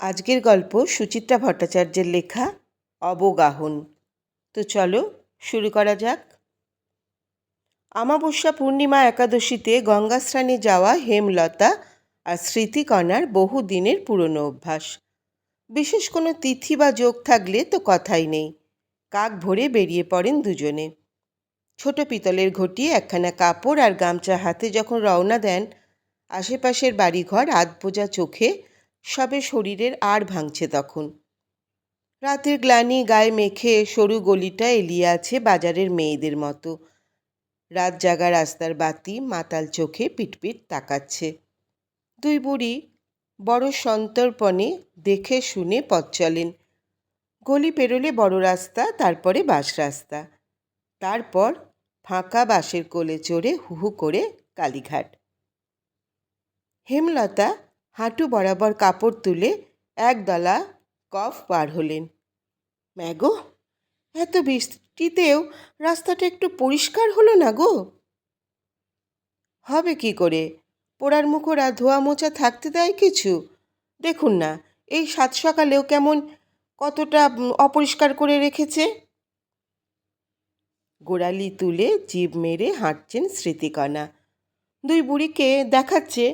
আজকের গল্প সুচিত্রা ভট্টাচার্যের লেখা অবগাহন। তো চলো শুরু করা যাক। আমাবস্যা পূর্ণিমা একাদশীতে গঙ্গা স্নানে যাওয়া হেমলতা আর স্মৃতিকণার বহু দিনের পুরনো অভ্যাস। বিশেষ কোনো তিথি বা যোগ থাকলে তো কথাই নেই। কাক ভরে বেরিয়ে পড়েন দুজনে। ছোট পিতলের ঘটি, একখানা কাপড় আর গামছা হাতে যখন রওনা দেন, আশেপাশের বাড়িঘর আধ বোঝা চোখে সবে শরীরের আর ভাঙছে তখন। রাতের গ্লানি গায়ে মেখে সরু গলিটা এলিয়ে আছে বাজারের মেয়েদের মতো। রাত জাগা রাস্তার বাতি মাতাল চোখে পিটপিট তাকাচ্ছে। দুই বুড়ি বড় সন্তর্পণে দেখে শুনে পথ চলেন। গলি পেরোলে বড় রাস্তা, তারপরে বাস রাস্তা। তারপর ফাঁকা বাসের কোলে চড়ে হুহু করে কালীঘাট। হেমলতা হাঁটু বরাবর কাপড় তুলে একদলা কফ পার হলেন। ম্যাগো, এত বৃষ্টিতেও রাস্তাটা একটু পরিষ্কার হলো না গো? হবে কি করে? পোড়ার মুখোরা ধোয়া মোচা থাকতে দেয় কিছু? দেখুন না, এই সাত সকালেও কেমন কতটা অপরিষ্কার করে রেখেছে? গোড়ালি তুলে জিভ মেরে হাঁটছেন স্মৃতিকণা। দুই বুড়িকে দেখাচ্ছে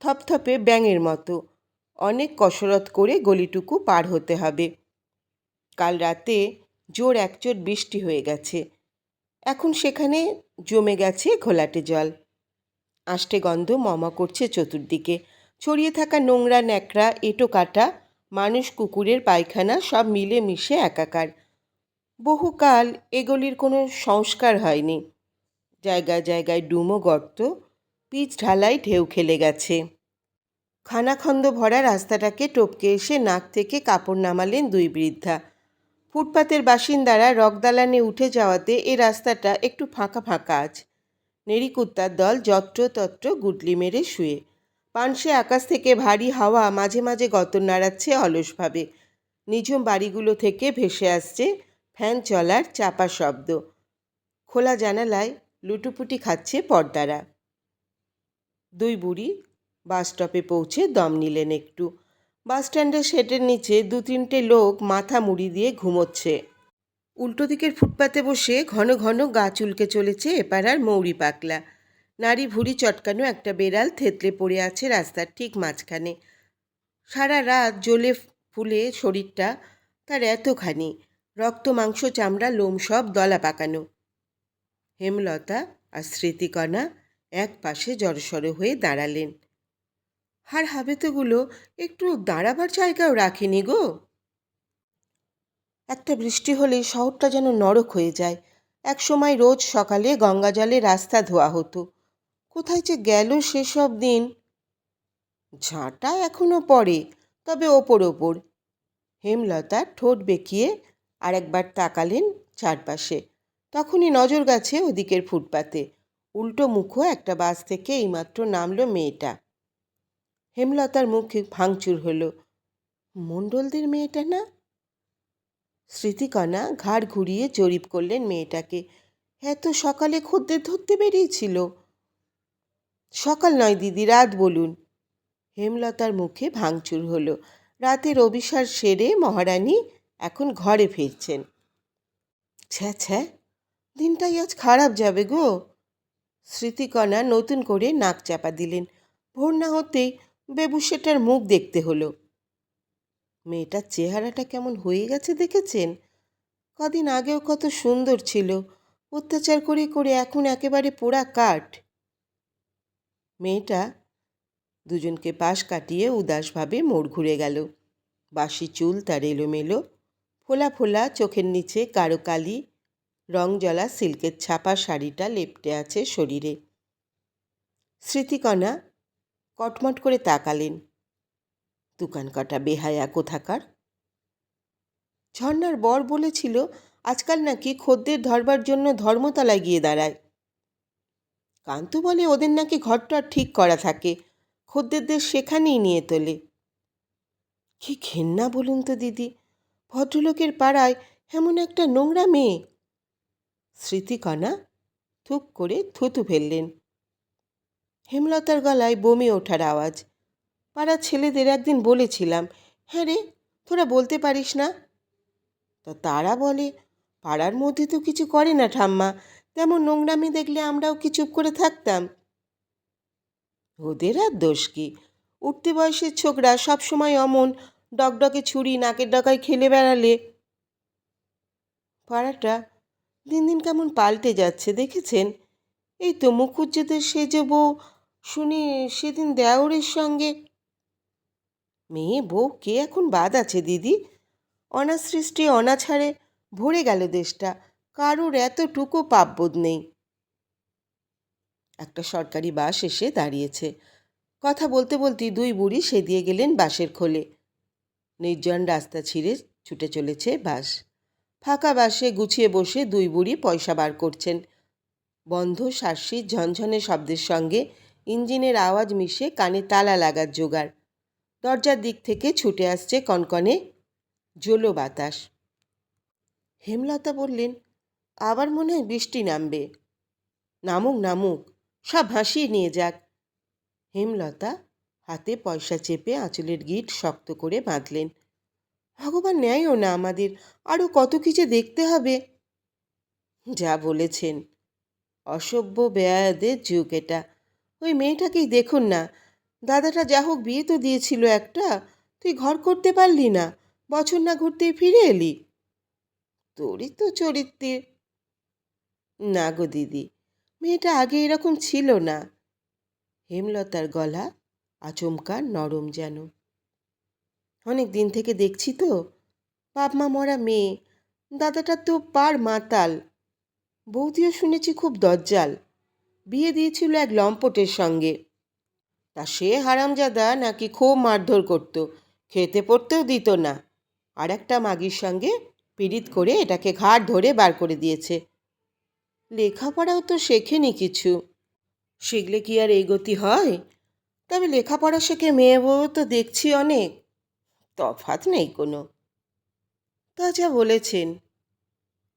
থপথপে ব্যাঙের মতো। অনেক কসরত করে গলিটুকু পার হতে হবে। কাল রাতে জোর একচোট বৃষ্টি হয়ে গেছে। এখন সেখানে জমে গেছে ঘোলাটে জল। আষ্টে গন্ধ মমা করছে চতুর্দিকে। ছড়িয়ে থাকা নোংরা ন্যাকড়া, এঁটো কাটা, মানুষ কুকুরের পায়খানা সব মিলে মিশে একাকার। বহুকাল এগুলির কোনো সংস্কার হয়নি। জায়গায় জায়গায় ডুমো গর্ত পিচ ঢালাই ঢেউ খেলে গেছে। খানাখন্দ ভরা রাস্তাটাকে টপকে এসে নাক থেকে কাপড় নামালেন দুই বৃদ্ধা। ফুটপাতের বাসিন্দারা রকদালানে উঠে যাওয়াতে এ রাস্তাটা একটু ফাঁকা ফাঁকা আজ নেরিকুত্তার দল যত্র তত্র গুডলি মেরে শুয়ে। পানসে আকাশ থেকে ভারী হাওয়া মাঝে মাঝে গতর নাড়াচ্ছে অলসভাবে। নিঝুম বাড়িগুলো থেকে ভেসে আসছে ফ্যান চলার চাপা শব্দ। খোলা জানালায় লুটুপুটি খাচ্ছে পর্দারা। দুই বুড়ি বাস স্টপে পৌঁছে দম নিলেন একটু। বাস স্ট্যান্ডের শেডের নিচে দু তিনটে লোক মাথা মুড়ি দিয়ে ঘুমোচ্ছে। উল্টো দিকের ফুটপাতে বসে ঘন ঘন গা চুলকে চলেছে এপাড়ার মৌরি পাকলা নারী ভুড়ি চটকানো একটা বেড়াল থেতলে পড়ে আছে রাস্তার ঠিক মাঝখানে। সারা রাত জ্বলে ফুলে শরীরটা তার এতখানি। রক্ত, মাংস, চামড়া, লোম সব দলা পাকানো। হেমলতা আর স্মৃতিকণা এক পাশে জড়সড় হয়ে দাঁড়ালেন। হার হাবেতগুলো একটু দাঁড়াবার জায়গাও রাখেনি গো? একটা বৃষ্টি হলে শহরটা যেন নরক হয়ে যায়। এক সময় রোজ সকালে গঙ্গা জলে রাস্তা ধোয়া হতো। কোথায় যে গেল সেসব দিন? ঝাঁটা এখনও পড়ে, তবে ওপর ওপর। হেমলতা ঠোঁট বেঁকিয়ে আর একবার তাকালেন চারপাশে। তখনই নজর গেছে ওদিকের ফুটপাতে। উল্টো মুখো একটা বাস থেকে এইমাত্র নামলো মেয়েটা। হেমলতার মুখে ভাঙচুর হলো। মণ্ডলদের মেয়েটা না? স্মৃতিকণা ঘাড় ঘুরিয়ে জরিপ করলেন মেয়েটাকে। এত সকালে খদ্দের ধরতে বেরিয়েছিল। সকাল নয় দিদি, রাত বলুন। হেমলতার মুখে ভাঙচুর হলো। রাতের অভিসার সেরে মহারানী এখন ঘরে ফিরছেন। ছ্যা ছ্যা, দিনটাই আজ খারাপ যাবে গো। স্মৃতিকণা নতুন করে নাক চাপা দিলেন। ভোর না হতেই বেবুসেটার মুখ দেখতে হলো। মেয়েটার চেহারাটা কেমন হয়ে গেছে দেখেছেন? কদিন আগেও কত সুন্দর ছিল। অত্যাচার করে করে এখন একেবারে পোড়া কাঠ। মেয়েটা দুজনকে পাশ কাটিয়ে উদাসভাবে মোড় ঘুরে গেল। বাসি চুল তার এলোমেলো, ফোলা ফোলা চোখের নিচে কারও কালি রং জ্বলা সিল্কের ছাপা শাড়িটা লেপটে আছে শরীরে। স্মৃতিকণা কটমট করে তাকালেন। দোকান কটা বেহায়া কোথাকার? ঝর্নার বর বলেছিল, আজকাল নাকি খদ্দের ধরবার জন্য ধর্মতলায় গিয়ে দাঁড়ায়। কান্তু বলে, ওদের নাকি ঘরটা ঠিক করা থাকে। খদ্দেরদের সেখানেই নিয়ে তোলে। কি ঘেন্না বলুন তো দিদি, ভদ্রলোকের পাড়ায় এমন একটা নোংরা মেয়ে। স্মৃতিকণা থুক করে থুতু ফেললেন। হেমলতার গলায় বমি ওঠার আওয়াজ। পাড়ার ছেলেদের একদিন বলেছিলাম হ্যাঁ রে, তোরা বলতে পারিস না? তো তারা বলে, পাড়ার মধ্যে তো কিছু করে না ঠাম্মা, তেমন নোংরামি দেখলে আমরাও কি চুপ করে থাকতাম? ওদের আর দোষ কি? উঠতে বয়সের ছোকরা সবসময় অমন ডকডকে ছুরি, নাকের ডকায় খেলে বেড়ালে। পাড়াটা দিন দিন কেমন পাল্টে যাচ্ছে, দেখেছেন? এই তো মুখুজ্জেদের সেজে বউ, শুনি সেদিন দেওরের সঙ্গে মেয়ে বউ, কে এখন বাদ আছে দিদি? অনাসৃষ্টি অনাছাড়ে ভরে গেল দেশটা, কারোর এতটুকু পাপবোধ নেই। একটা সরকারি বাস এসে দাঁড়িয়েছে। কথা বলতে বলতে দুই বুড়ি সেদিয়ে গেলেন বাসের খোলে। নির্জন রাস্তা ছিঁড়ে ছুটে চলেছে বাস। ফাঁকা বাসে গুছিয়ে বসে দুই বুড়ি পয়সা বার করছেন। বন্ধ শার্সির ঝনঝনে শব্দের সঙ্গে ইঞ্জিনের আওয়াজ মিশে কানে তালা লাগার জোগাড়। দরজার দিক থেকে ছুটে আসছে কনকনে জোলো বাতাস। হেমলতা বললেন, আবার মনে হয় বৃষ্টি নামবে। নামুক নামুক, সব ভাসিয়ে নিয়ে যাক। হেমলতা হাতে পয়সা চেপে আঁচলের গিট শক্ত করে বাঁধলেন। ভগবান নেয়ও না আমাদের। আরও কত কিছু দেখতে হবে। যা বলেছেন। অসভ্য বেয়াদের যুগ এটা। ওই মেয়েটাকেই দেখুন না। দাদাটা যা হোক বিয়ে তো দিয়েছিল একটা। তুই ঘর করতে পারলি না। বছর না ঘুরতেই ফিরে এলি। তোরই তো চরিত্রে। না গো দিদি, মেয়েটা আগে এরকম ছিল না। হেমলতার গলা আচমকা নরম যেন। অনেক দিন থেকে দেখছি তো। বাপ মা মরা মেয়ে, দাদাটা তো পার মাতাল। বৌদিও শুনেছি খুব দজ্জাল। বিয়ে দিয়েছিল এক লম্পটের সঙ্গে। তা সে হারামজাদা নাকি খুব মারধর করত, খেতে পড়তেও দিত না। আর একটা মাগির সঙ্গে পীড়িত করে এটাকে ঘাট ধরে বার করে দিয়েছে। লেখাপড়াও তো শেখেনি কিছু। শিখলে কি আর এই গতি হয়? তবে লেখাপড়া শেখে মেয়ে বউ তো দেখছি অনেক। তফাৎ নেই কোনো। তা যা বলেছেন।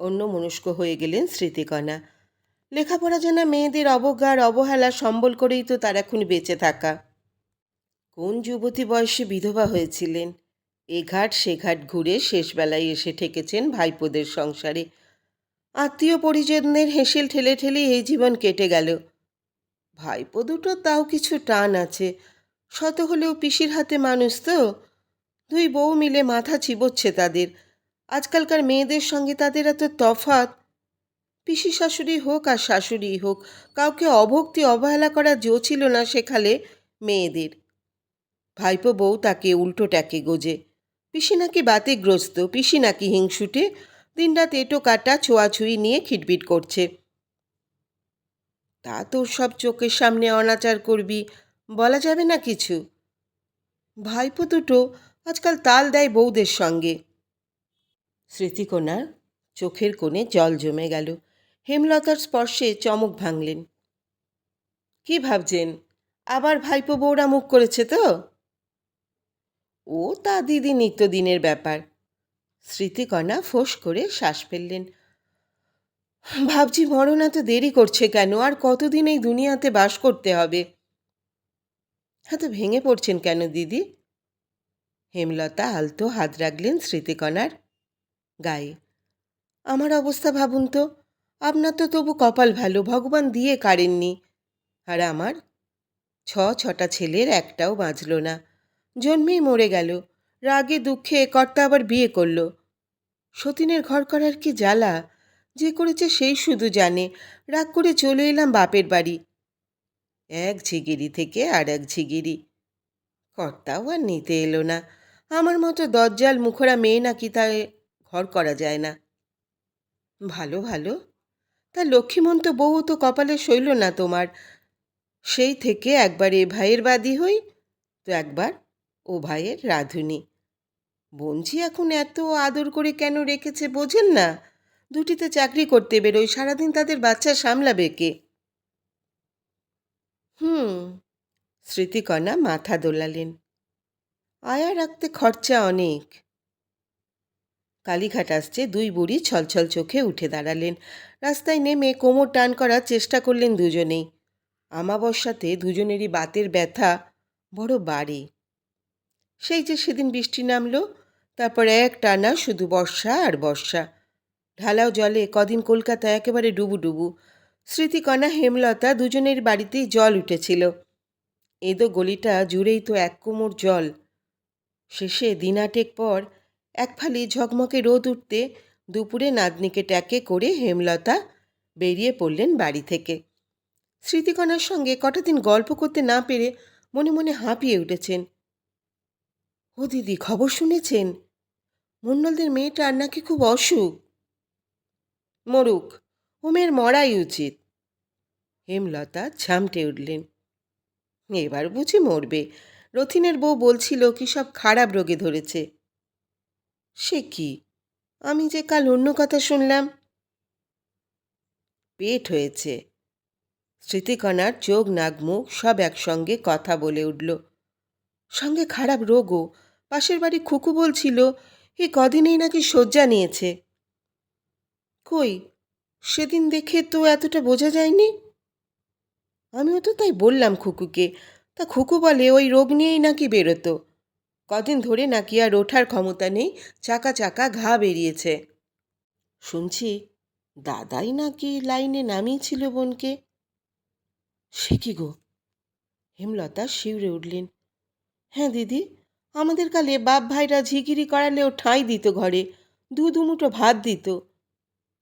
অন্য মনস্ক হয়ে গেলেন স্মৃতিকণা। লেখাপড়া জানা মেয়েদের অবজ্ঞার অবহেলা সম্বল করেই তো তার এখন বেঁচে থাকা। কোন যুবতী বয়সে বিধবা হয়েছিলেন? এ ঘাট সে ঘাট ঘুরে শেষবেলায় এসে ঠেকেছেন ভাইপোদের সংসারে। আত্মীয় পরিজনদের হেসেল ঠেলে ঠেলে এই জীবন কেটে গেল। ভাইপো দুটো তাও কিছু টান আছে। শত হলেও পিসির হাতে মানুষ তো। দুই বউ মিলে মাথা চিবোচ্ছে তাদের। আজকালকার মেয়েদের সঙ্গে তাদের এত তফাত পিসি শাশুড়ি হোক আর শাশুড়ি হোক, কাউকে অভক্তি, অবহেলা করা জো ছিল না সেখালে মেয়েদের। ভাইপো বউ তাকে উল্টো ট্যাকে গোজে। পিসি নাকি বাতিগ্রস্ত, পিসি নাকি হিংসুটে, দিনরাত এটো কাটা, ছোঁয়াছুঁই নিয়ে খিটবিট করছে। তা তোর সব চোখের সামনে অনাচার করবি, বলা যাবে না কিছু। ভাইপো দুটো আজকাল তাল দেয় বউদের সঙ্গে। স্মৃতিকোনার চোখের কোণে জল জমে গেল। হেমলতার স্পর্শে চমক ভাঙলেন। কি ভাবছেন? আবার ভাইপো বউরা মুখ করেছে তো? ও তা দিদি নিত্যদিনের ব্যাপার। স্মৃতিকণা ফোঁস করে শ্বাস ফেললেন। ভাবছি মরণ এত দেরি করছে কেন? আর কতদিন এই দুনিয়াতে বাস করতে হবে? এত ভেঙে পড়ছেন কেন দিদি? হেমলতা আলতো হাত রাখলেন স্মৃতিকণার গায়ে। আমার অবস্থা ভাবুন তো, আপনার তো তবু কপাল ভালো, ভগবান দিয়ে কাড়েননি। আর আমার? ছ ছটা ছেলের একটাও বাঁচল না। জন্মেই মরে গেল, রাগে দুঃখে কর্তা আবার বিয়ে করল। সতীনের ঘর করার কি জ্বালা? যে করেছে সেই শুধু জানে। রাগ করে চলে এলাম বাপের বাড়ি। এক ঝিগিরি থেকে আর এক ঝিগিরি। কর্তাও আর নিতে এলো না। আমার মতো দজ্জাল মুখরা মেয়ে নাকি তাই ঘর করা যায় না। ভালো ভালো। তা লক্ষ্মীমন্ত বউ তো কপালে সইল না তোমার। সেই থেকে একবার এ ভাইয়ের বাদী হই, তো একবার ও ভাইয়ের রাধুনি। বঞ্জি এখন এত আদর করে কেন রেখেছে বোঝেন না। দুটিতে চাকরি করতে বেরোয়, সারাদিন তাদের বাচ্চা সামলাবে কে? হুম, স্মৃতিকণা মাথা দোলালেন। আয়া রাখতে খরচা অনেক। কালীঘাট আসছে, দুই বুড়ি ছলছল চোখে উঠে দাঁড়ালেন। রাস্তায় নেমে কোমর টান করার চেষ্টা করলেন দুজনেই। আমাবস্যাতে দুজনেরই বাতের ব্যথা, বড় বাড়ে। সেই যে সেদিন বৃষ্টি নামলো, তারপর এক টানা শুধু বর্ষা আর বর্ষা। ঢালাও জলে কদিন কলকাতা একেবারে ডুবু ডুবু স্মৃতিকণা, হেমলতা দুজনের বাড়িতেই জল উঠেছিল। এদো গলিটা জুড়েই তো এক কোমর জল। শেষে দিনাটেক পর এক ফালি ঝকমকে রোদ উঠতে দুপুরে নাতনিকে ট্যাকে করে হেমলতা বেরিয়ে পড়লেন বাড়ি থেকে। স্মৃতিকণার সঙ্গে কটা দিন গল্প করতে না পেরে মনে মনে হাঁপিয়ে উঠেছেন। ও দিদি, খবর শুনেছেন? মণ্ডলদের মেয়েটার নাকি খুব অসুখ? মরুক ও মেয়ের মরাই উচিত। হেমলতা ঝামটে উঠলেন। এবার বুঝি মরবে। রথিনের বউ বলছিল, কি সব খারাপ রোগে ধরেছে? সে কি? আমি যে কাল অন্য কথা শুনলাম। পেট হয়েছে। স্মৃতিকণার চোখ, নাক, মুখ সব একসঙ্গে কথা বলে উঠল। সঙ্গে খারাপ রোগও? পাশের বাড়ি খুকু বলছিল এই কদিনেই নাকি শয্যা নিয়েছে। কই? সেদিন দেখে তো এতটা বোঝা যায়নি? আমিও তো তাই বললাম খুকুকে। তা খুকু বলে, ওই রোগ নিয়েই নাকি বেরোতো। কদিন ধরে নাকি আর ওঠার ক্ষমতা নেই, চাকা চাকা ঘা বেরিয়েছে। শুনছি, দাদাই নাকি লাইনে নামিয়েছিল বোনকে। সে কি গো? হেমলতা শিউরে উঠলেন। হ্যাঁ দিদি, আমাদের কালে বাপ ভাইরা ঝিগিরি করালেও ঠাঁই দিত ঘরে, দু দুমুটো ভাত দিত।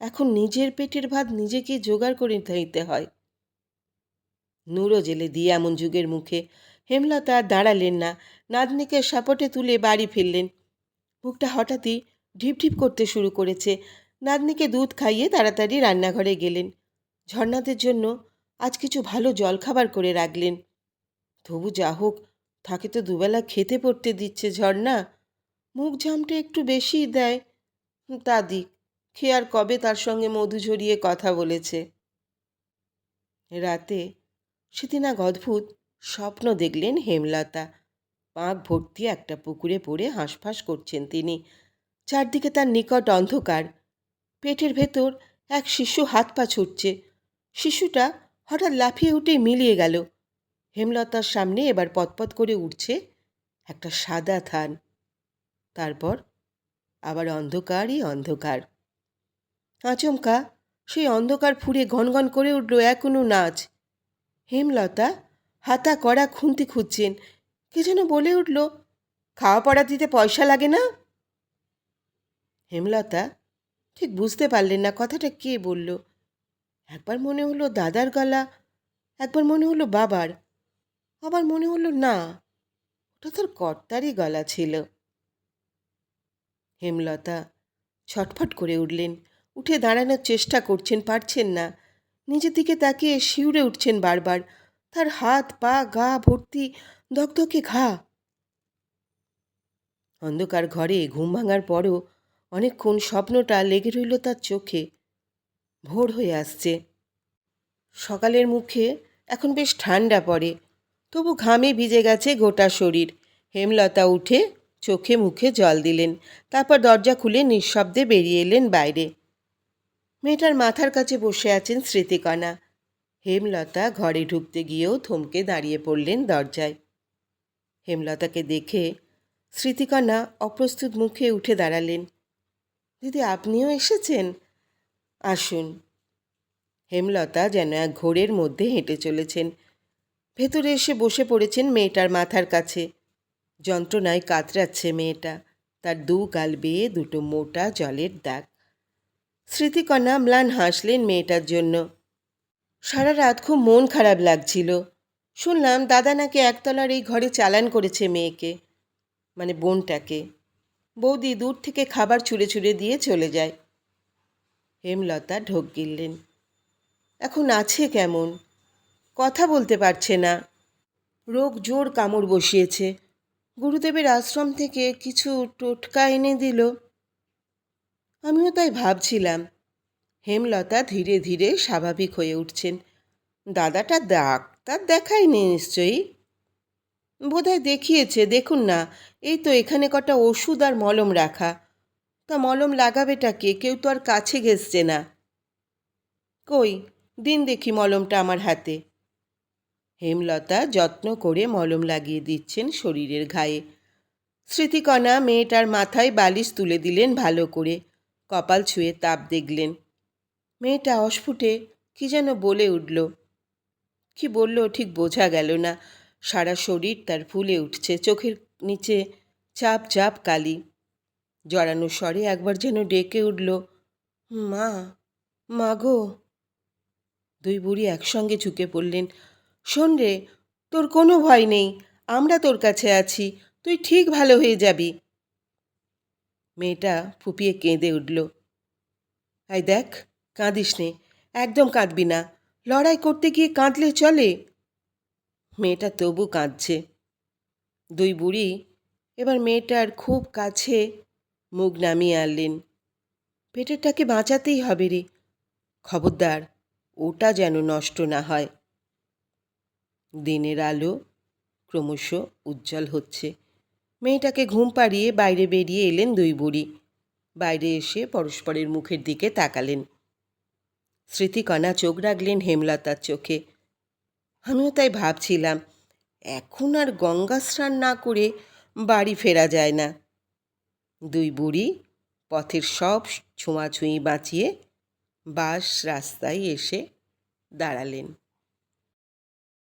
এখন নিজের পেটের ভাত নিজেকে জোগাড় করে দিতে হয়। নুরো জেলে দিয়ে এমন যুগের মুখে হেমলতা আর দাঁড়ালেন না। নাতনিকে সাপটে তুলে বাড়ি ফিরলেন। বুকটা হঠাৎই ঢিপ ঢিপ করতে শুরু করেছে। নাতনিকে দুধ খাইয়ে তাড়াতাড়ি রান্নাঘরে গেলেন। ঝর্ণাদের জন্য আজ কিছু ভালো জলখাবার করে রাখলেন। তবু যা হোক, তাকে তো দুবেলা খেতে পড়তে দিচ্ছে ঝর্ণা। মুখ ঝামটে একটু বেশি দেয়। তা দিক, খেয়ে আর কবে তার সঙ্গে মধু ঝরিয়ে কথা বলেছে? রাতে সেদিন এক অদ্ভুত স্বপ্ন দেখলেন হেমলতা। পাঁক ভর্তি একটা পুকুরে পড়ে হাঁসফাঁস করছেন তিনি। চারদিকে তার নিকট অন্ধকার। পেটের ভেতর এক শিশু হাত পা ছুটছে। শিশুটা হঠাৎ লাফিয়ে উঠে মিলিয়ে গেল। হেমলতার সামনে এবার পতপত করে উঠছে একটা সাদা থান। তারপর আবার অন্ধকারই অন্ধকার। আচমকা সেই অন্ধকার ফুঁড়ে ঘনঘন করে উঠল এখনও নাচ। হেমলতা হাতা কড়া খুন্তি খুঁজছেন। কে যেন বলে উঠল, খাওয়া পড়া দিতে পয়সা লাগে না? হেমলতা ঠিক বুঝতে পারলেন না কথাটা কে বলল। একবার মনে হলো দাদার গলা, একবার মনে হলো বাবার, আবার মনে হলো না, ওটা তোর কর্তারই গলা ছিল। হেমলতা ছটফট করে উঠলেন, উঠে দাঁড়ানোর চেষ্টা করছেন, পারছেন না। নিজের দিকে তাকিয়ে শিউরে উঠছেন বারবার। তার হাত, পা, গা, ভর্তি দগদগে ঘা। অন্ধকার ঘরে ঘুম ভাঙার পরও অনেকক্ষণ স্বপ্নটা লেগে রইল তার চোখে। ভোর হয়ে আসছে। সকালের মুখে এখন বেশ ঠান্ডা পড়ে। তবু ঘামে ভিজে গেছে গোটা শরীর। হেমলতা উঠে চোখে মুখে জল দিলেন। তারপর দরজা খুলে নিঃশব্দে বেরিয়ে এলেন বাইরে। মেয়েটার মাথার কাছে বসে আছেন স্মৃতিকণা। হেমলতা ঘরে ঢুকতে গিয়েও থমকে দাঁড়িয়ে পড়লেন দরজায়। হেমলতাকে দেখে স্মৃতিকণা অপ্রস্তুত মুখে উঠে দাঁড়ালেন। দিদি, আপনিও এসেছেন? আসুন। হেমলতা যেন এক ঘোরের মধ্যে হেঁটে চলেছেন। ভেতরে এসে বসে পড়েছেন মেয়েটার মাথার কাছে। যন্ত্রণায় কাতরাচ্ছে মেয়েটা। তার দু গাল বেয়ে দুটো মোটা জলের দাগ। স্মৃতিকণা ম্লান হাসলেন মেয়েটার জন্য। সারা রাত খুব মন খারাপ লাগছিল। শুনলাম দাদা নাকি একতলার এই ঘরে চালান করেছে মেয়েকে মানে বোনটাকে। বৌদি দূর থেকে খাবার ছুঁড়ে ছুঁড়ে দিয়ে চলে যায়। হেমলতা ঢোক গিললেন। এখন আছে কেমন? কথা বলতে পারছে না। রোগ জোর কামড় বসিয়েছে। গুরুদেবের আশ্রম থেকে কিছু টোটকা এনে দিল। আমিও তাই ভাবছিলাম। হেমলতা ধীরে ধীরে স্বাভাবিক হয়ে উঠছেন। দাদাটা ডাক্তার দেখায়নি নিশ্চয়ই? বোধহয় দেখিয়েছে, দেখুন না, এই তো এখানে কটা ওষুধ আর মলম রাখা। তা মলম লাগাবেটাকে কেউ তো আর কাছে ঘেসছে না। কই, দিন দেখি মলমটা আমার হাতে। হেমলতা যত্ন করে মলম লাগিয়ে দিচ্ছেন শরীরের ঘায়ে। স্মৃতিকণা মেয়েটার মাথায় বালিশ তুলে দিলেন ভালো করে। কপাল ছুঁয়ে তাপ দেখলেন। মেয়েটা অস্ফুটে কি যেন বলে উঠল। কি বলল ঠিক বোঝা গেল না। সারা শরীর তার ফুলে উঠছে, চোখের নিচে চাপ চাপ কালি। জড়ানো স্বরে একবার যেন ডেকে উঠল, মা মা গো। দুই বুড়ি একসঙ্গে ঝুঁকে পড়লেন, শোন রে, তোর কোনো ভয় নেই, আমরা তোর কাছে আছি, তুই ঠিক ভালো হয়ে যাবি। মেয়েটা ফুপিয়ে কেঁদে উঠল। আই দেখ, কাঁদিস নে, একদম কাঁদবি না। লড়াই করতে গিয়ে কাঁদলে চলে? মেয়েটা তবু কাঁদছে। দুই বুড়ি এবার মেয়েটার খুব কাছে মুখ নামিয়ে আনলেন। পেটেরটাকে বাঁচাতেই হবে রে। খবরদার, ওটা যেন নষ্ট না হয়। দিনের আলো ক্রমশ উজ্জ্বল হচ্ছে। মেয়েটাকে ঘুম পাড়িয়ে বাইরে বেরিয়ে এলেন দুই বুড়ি। বাইরে এসে পরস্পরের মুখের দিকে তাকালেন। স্মৃতিকণা চোখ রাখলেন হেমলতার চোখে। আমিও তাই ভাবছিলাম, এখন আর গঙ্গা স্নান না করে বাড়ি ফেরা যায় না। দুই বুড়ি পথের সব ছোঁয়াছুঁয়ি বাঁচিয়ে বাস রাস্তায় এসে দাঁড়ালেন।